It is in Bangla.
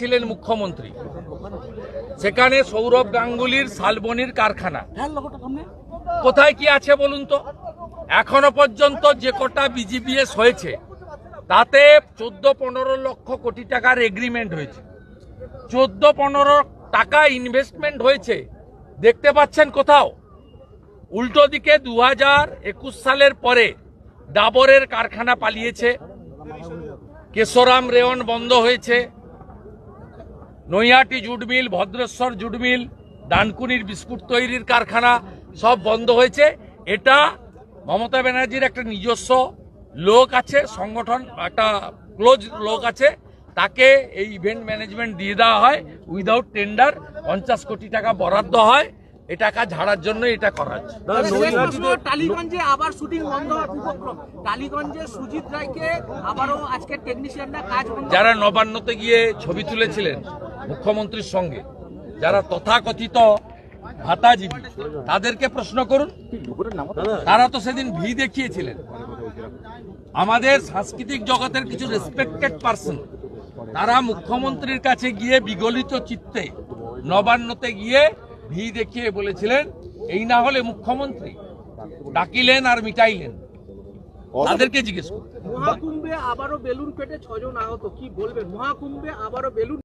ছিলেন মুখ্যমন্ত্রী। সেখানে সৌরভ গাঙ্গুলির শালবনির কারখানা। কোথায় কি আছে বলুন তো? এখনও পর্যন্ত যে কটা বিজিবিএস হয়েছে তাতে চোদ্দ পনেরো লক্ষ কোটি টাকার এগ্রিমেন্ট হয়েছে। চোদ্দ পনেরো টাকা ইনভেস্টমেন্ট হয়েছে। দেখতে পাচ্ছেন কোথাও? উল্টো দিকে দু হাজার একুশ সালের পরে ডাবরের কারখানা পালিয়েছে। কেশরাম রেওন বন্ধ হয়েছে। Naihati jute mill Bhadreswar jute mill ডানকুনির biscuit তৈরির কারখানা সব বন্ধ হয়েছে। এটা মমতা ব্যানার্জির একটা নিজস্ব লোক আছে সংগঠন একটা ক্লোজ লোক আছে। তাকে এই ইভেন্ট ম্যানেজমেন্ট দিয়ে দেওয়া হয় উইদাউট টেন্ডার পঞ্চাশ কোটি টাকা বরাদ্দ হয়। এ টাকা ঝাড়ার জন্য এটা করা হচ্ছে। টালিগঞ্জে আবার শুটিং বন্ধ টালিগঞ্জে সুজিত রায়কে আবারও আজকে টেকনিশিয়ানরা কাজ যারা নবান্নতে গিয়ে ছবি তুলেছিলেন মুখ্যমন্ত্রীর সঙ্গে যারা তথাকথিত ভাতাজীবী তাদেরকে প্রশ্ন করুন। তারা তো সেদিন ভি দেখিয়েছিলেন। আমাদের সাংস্কৃতিক জগতের কিছু রেসপেক্টেড পার্সন তারা মুখ্যমন্ত্রীর কাছে গিয়ে বিগলিত চিত্তে নবান্নতে গিয়ে ভি দেখিয়ে বলেছিলেন, এই না হলে মুখ্যমন্ত্রী ডাকিলেন আর মিটাইলেন। তাদেরকে জিজ্ঞেস করুন। মহাকুম্ভে আবারও বেলুন ফেটে ছজন আহত, কি বলবেন? মহাকুম্ভে আবারও বেলুন